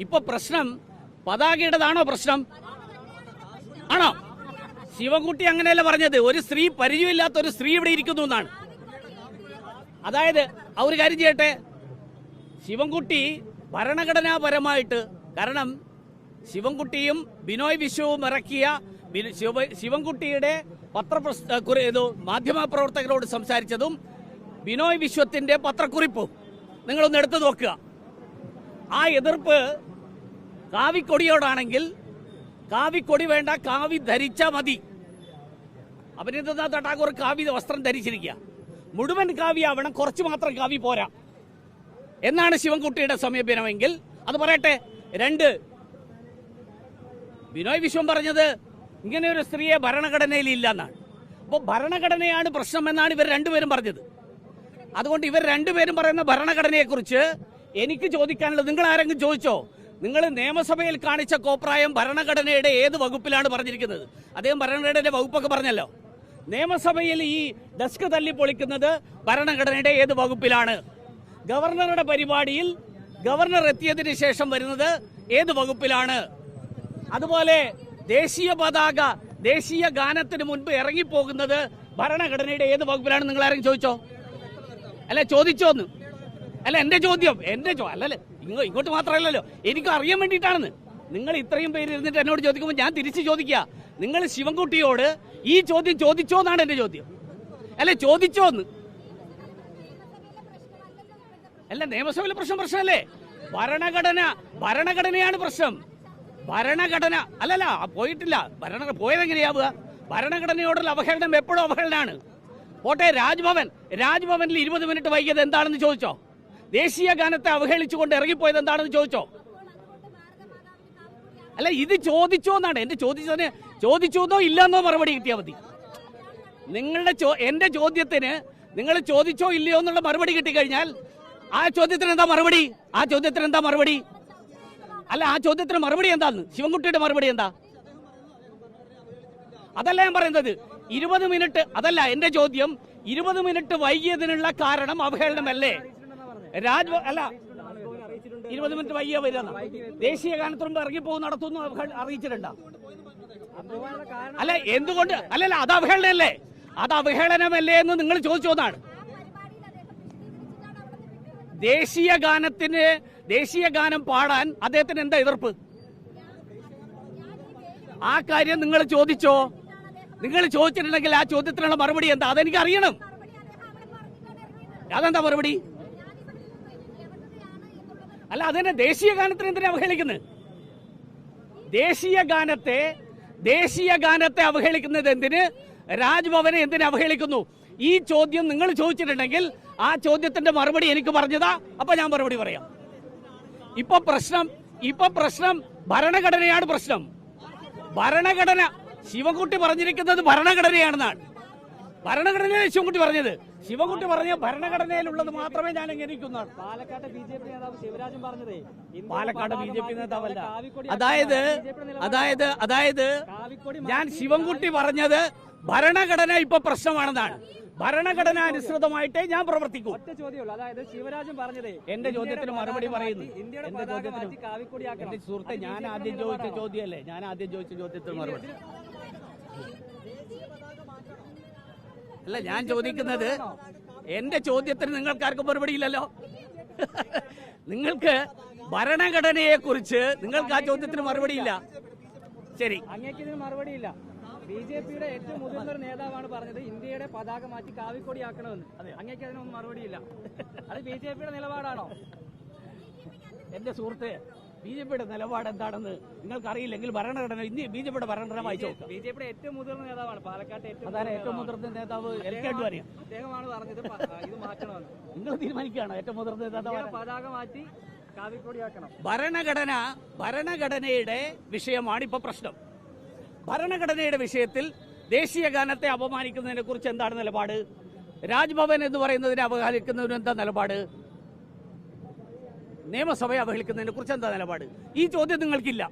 ഇപ്പൊ പ്രശ്നം പതാകയുടേതാണോ പ്രശ്നം? ആണോ? ശിവൻകുട്ടി അങ്ങനെയല്ല പറഞ്ഞത്. ഒരു സ്ത്രീ പരിചയമില്ലാത്ത ഒരു സ്ത്രീ ഇവിടെ ഇരിക്കുന്നു എന്നാണ്. അതായത് ആ ഒരു കാര്യം ചെയ്യട്ടെ. ശിവൻകുട്ടി ഭരണഘടനാപരമായിട്ട് കാരണം ശിവൻകുട്ടിയും ബിനോയ് വിശ്വവും ഇറക്കിയ ശിവൻകുട്ടിയുടെ പത്രപ്രസ് മാധ്യമപ്രവർത്തകരോട് സംസാരിച്ചതും ബിനോയ് വിശ്വത്തിന്റെ പത്രക്കുറിപ്പും. നിങ്ങളൊന്ന് എടുത്തു നോക്കുക. ആ എതിർപ്പ് കാവിക്കൊടിയോടാണെങ്കിൽ കാവിക്കൊടി വേണ്ട കാവി ധരിച്ചാൽ മതി. അഭിനന്ദനാഥ് ടാഗോർ കാവി വസ്ത്രം ധരിച്ചിരിക്കുക. മുഴുവൻ കാവി ആവണം കുറച്ച് മാത്രം കാവി പോരാ. എന്നാണ് ശിവൻകുട്ടിയുടെ സമീപനമെങ്കിൽ. അത് പറയട്ടെ രണ്ട്. ബിനോയ് വിശ്വം പറഞ്ഞത് ഇങ്ങനെ ഒരു സ്ത്രീയെ ഭരണഘടനയിൽ ഇല്ല എന്നാണ് അപ്പോൾ ഭരണഘടനയാണ് പ്രശ്നം എന്നാണ് ഇവർ രണ്ടുപേരും പറഞ്ഞത്. അതുകൊണ്ട് ഇവർ രണ്ടുപേരും പറയുന്ന ഭരണഘടനയെക്കുറിച്ച് എനിക്ക് ചോദിക്കാനുള്ളത് നിങ്ങൾ ആരെങ്കിലും ചോദിച്ചോ? നിങ്ങൾ നിയമസഭയിൽ കാണിച്ച കോപ്രായം ഭരണഘടനയുടെ ഏത് വകുപ്പിലാണ് പറഞ്ഞിരിക്കുന്നത്? അദ്ദേഹം ഭരണഘടനയുടെ വകുപ്പൊക്കെ പറഞ്ഞല്ലോ. നിയമസഭയിൽ ഈ ഡെസ്ക് തല്ലി പൊളിക്കുന്നത് ഭരണഘടനയുടെ ഏത് വകുപ്പിലാണ്? ഗവർണറുടെ പരിപാടിയിൽ ഗവർണർ എത്തിയതിനു ശേഷം വരുന്നത് ഏത് വകുപ്പിലാണ്? അതുപോലെ ദേശീയ പതാക ദേശീയ ഗാനത്തിന് മുൻപ് ഇറങ്ങിപ്പോകുന്നത് ഭരണഘടനയുടെ ഏത് വകുപ്പിലാണ് നിങ്ങൾ ആരെങ്കിലും ചോദിച്ചോ? അല്ല ചോദിച്ചോന്ന്. അല്ല എന്റെ ചോദ്യം എന്റെ ചോ അല്ലല്ലേ. ഇങ്ങോ ഇങ്ങോട്ട് മാത്രമല്ലല്ലോ എനിക്ക് അറിയാൻ വേണ്ടിയിട്ടാണെന്ന്. നിങ്ങൾ ഇത്രയും പേര് ഇരുന്നിട്ട് എന്നോട് ചോദിക്കുമ്പോൾ ഞാൻ തിരിച്ചു ചോദിക്കുക. നിങ്ങൾ ശിവൻകുട്ടിയോട് ഈ ചോദ്യം ചോദിച്ചോ എന്നാണ് എന്റെ ചോദ്യം. അല്ലെ ചോദിച്ചോ എന്ന്. അല്ല നിയമസഭയിലെ പ്രശ്നം പ്രശ്നമല്ലേ? ഭരണഘടന ഭരണഘടനയാണ് പ്രശ്നം. ഭരണഘടന അല്ലല്ല പോയിട്ടില്ല. ഭരണ പോയതെങ്ങനെയാവുക ഭരണഘടനയോടുള്ള അവഹേളനം എപ്പോഴും അവഹേളനാണ് പോട്ടെ രാജ്ഭവൻ. രാജ്ഭവനിൽ ഇരുപത് മിനിറ്റ് വൈകിയത് എന്താണെന്ന് ചോദിച്ചോ? ദേശീയ ഗാനത്തെ അവഹേളിച്ചുകൊണ്ട് ഇറങ്ങിപ്പോയത് എന്താണെന്ന് ചോദിച്ചോ? അല്ല ഇത് ചോദിച്ചോ എന്നാണ്. എന്റെ ചോദിച്ചതിന് ചോദിച്ചു എന്നോ ഇല്ലെന്നോ മറുപടി കിട്ടിയാൽ മതി. നിങ്ങളുടെ എന്റെ ചോദ്യത്തിന് നിങ്ങൾ ചോദിച്ചോ ഇല്ലയോ എന്നുള്ള മറുപടി കിട്ടിക്കഴിഞ്ഞാൽ ആ ചോദ്യത്തിന് എന്താ മറുപടി? ആ ചോദ്യത്തിന് എന്താ മറുപടി? അല്ല ആ ചോദ്യത്തിന് മറുപടി എന്താന്ന്? ശിവൻകുട്ടിയുടെ മറുപടി എന്താ? അതല്ല ഞാൻ പറയുന്നത്. ഇരുപത് മിനിറ്റ് അതല്ല എന്റെ ചോദ്യം. ഇരുപത് മിനിറ്റ് വൈകിയതിനുള്ള കാരണം അവഹേളനമല്ലേ? രാജ് അല്ല. ഇരുപത് മിനിറ്റ് വൈകിയ വരുന്ന ദേശീയ ഗാനത്തിന് മുമ്പ് ഇറങ്ങിപ്പോകും നടത്തുന്നു അറിയിച്ചിട്ടുണ്ടോ? അല്ല എന്തുകൊണ്ട്? അല്ലല്ല അത് അവഹേളനല്ലേ അത് അവഹേളനമല്ലേ എന്ന് നിങ്ങൾ ചോദിച്ചു എന്നാണ് ദേശീയ ഗാനത്തിന് ദേശീയ ഗാനം പാടാൻ അദ്ദേഹത്തിന് എന്താ എതിർപ്പ്? ആ കാര്യം നിങ്ങൾ ചോദിച്ചോ? നിങ്ങൾ ചോദിച്ചിട്ടുണ്ടെങ്കിൽ ആ ചോദ്യത്തിനുള്ള മറുപടി എന്താ? അതെനിക്ക് അറിയണം അതെന്താ മറുപടി? അല്ല അതിനെ ദേശീയ ഗാനത്തിന് എന്തിനാ അവഹേളിക്കുന്നത്? ദേശീയ ഗാനത്തെ ദേശീയ ഗാനത്തെ അവഹേളിക്കുന്നത് എന്തിന്? രാജ്ഭവനെ എന്തിനെ അവഹേളിക്കുന്നു? ഈ ചോദ്യം നിങ്ങൾ ചോദിച്ചിട്ടുണ്ടെങ്കിൽ ആ ചോദ്യത്തിന്റെ മറുപടി എനിക്ക് പറഞ്ഞതാ. അപ്പൊ ഞാൻ മറുപടി പറയാം. ഇപ്പൊ പ്രശ്നം ഇപ്പൊ പ്രശ്നം ഭരണഘടനയാണ് പ്രശ്നം. ഭരണഘടന ശിവകുട്ടി പറഞ്ഞിരിക്കുന്നത് ഭരണഘടനയാണെന്നാണ്. ഭരണഘടനയിലെ ശിവൻകുട്ടി പറഞ്ഞത്. ശിവൻകുട്ടി പറഞ്ഞ ഭരണഘടനയിലുള്ളത് മാത്രമേ ഞാൻ അംഗീകരിക്കുന്നതാണ് പാലക്കാട് ബി ജെ പി നേതാവ് ശിവരാജൻ പറഞ്ഞതേ. പാലക്കാട് ബി ജെ പി നേതാവല്ല. അതായത് അതായത് അതായത് ഞാൻ ശിവൻകുട്ടി പറഞ്ഞത് ഭരണഘടന ഇപ്പൊ പ്രശ്നമാണെന്നാണ്. ഭരണഘടന അനുസൃതമായിട്ടേ ഞാൻ പ്രവർത്തിക്കൂ. ഒറ്റ ചോദ്യമുള്ളൂ. അതായത് ശിവരാജൻ പറഞ്ഞതേ എന്റെ ചോദ്യത്തിന് മറുപടി പറയുന്നു. എന്റെ ചോദ്യത്തിന് എന്റെ സുഹൃത്തെ ഞാൻ ആദ്യം ചോദിച്ച ചോദ്യമല്ലേ? ഞാൻ ആദ്യം ചോദിച്ച ചോദ്യത്തിന് മറുപടി. അല്ല ഞാൻ ചോദിക്കുന്നത് എന്റെ ചോദ്യത്തിന് നിങ്ങൾക്കാർക്കും മറുപടി ഇല്ലല്ലോ നിങ്ങൾക്ക് ഭരണഘടനയെ കുറിച്ച് നിങ്ങൾക്ക് ആ ചോദ്യത്തിന് മറുപടിയില്ല. ശരി. അങ്ങേക്ക് ഇതിന് മറുപടിയില്ല. ബി ജെ പിയുടെ ഏറ്റവും മുതിർന്ന ഒരു നേതാവാണ് പറഞ്ഞത് ഇന്ത്യയുടെ പതാക മാറ്റി കാവിക്കൊടിയാക്കണമെന്ന്. അതെ. അങ്ങേക്ക് അതിനൊന്നും മറുപടിയില്ല. അത് ബി ജെ പിയുടെ നിലപാടാണോ? എന്റെ സുഹൃത്തെ ബി ജെ പിയുടെ നിലപാട് എന്താണെന്ന് നിങ്ങൾക്ക് അറിയില്ലെങ്കിൽ ഭരണഘടന ഇന്ത്യ ബി ജെ പിയുടെ ഭരണഘടന വായിച്ചു? ബി ജെ പിയുടെ ഏറ്റവും മുതിർന്ന നേതാവാണ് പാലക്കാട്ടെ അതാണ് ഏറ്റവും മുതിർന്ന നേതാവ് എൽ കെ അഡ്വാനി. അദ്ദേഹമാണ് പറഞ്ഞത് ഇത് മാറ്റണമെന്ന് നിങ്ങൾ തീരുമാനിക്കുകയാണ് ഏറ്റവും മുതിർന്ന നേതാവ് പതാക മാറ്റി കാവിക്കൊടിയാക്കണം. ഭരണഘടന ഭരണഘടനയുടെ വിഷയമാണ് ഇപ്പൊ പ്രശ്നം. ഭരണഘടനയുടെ വിഷയത്തിൽ ദേശീയ ഗാനത്തെ അപമാനിക്കുന്നതിനെ കുറിച്ച് എന്താണ് നിലപാട്? രാജ്ഭവൻ എന്ന് പറയുന്നതിനെ അവഹേളിക്കുന്നതിന് എന്താ നിലപാട്? നിയമസഭയെ അവഹേളിക്കുന്നതിനെ കുറിച്ച് എന്താ നിലപാട്? ഈ ചോദ്യം നിങ്ങൾക്കില്ല.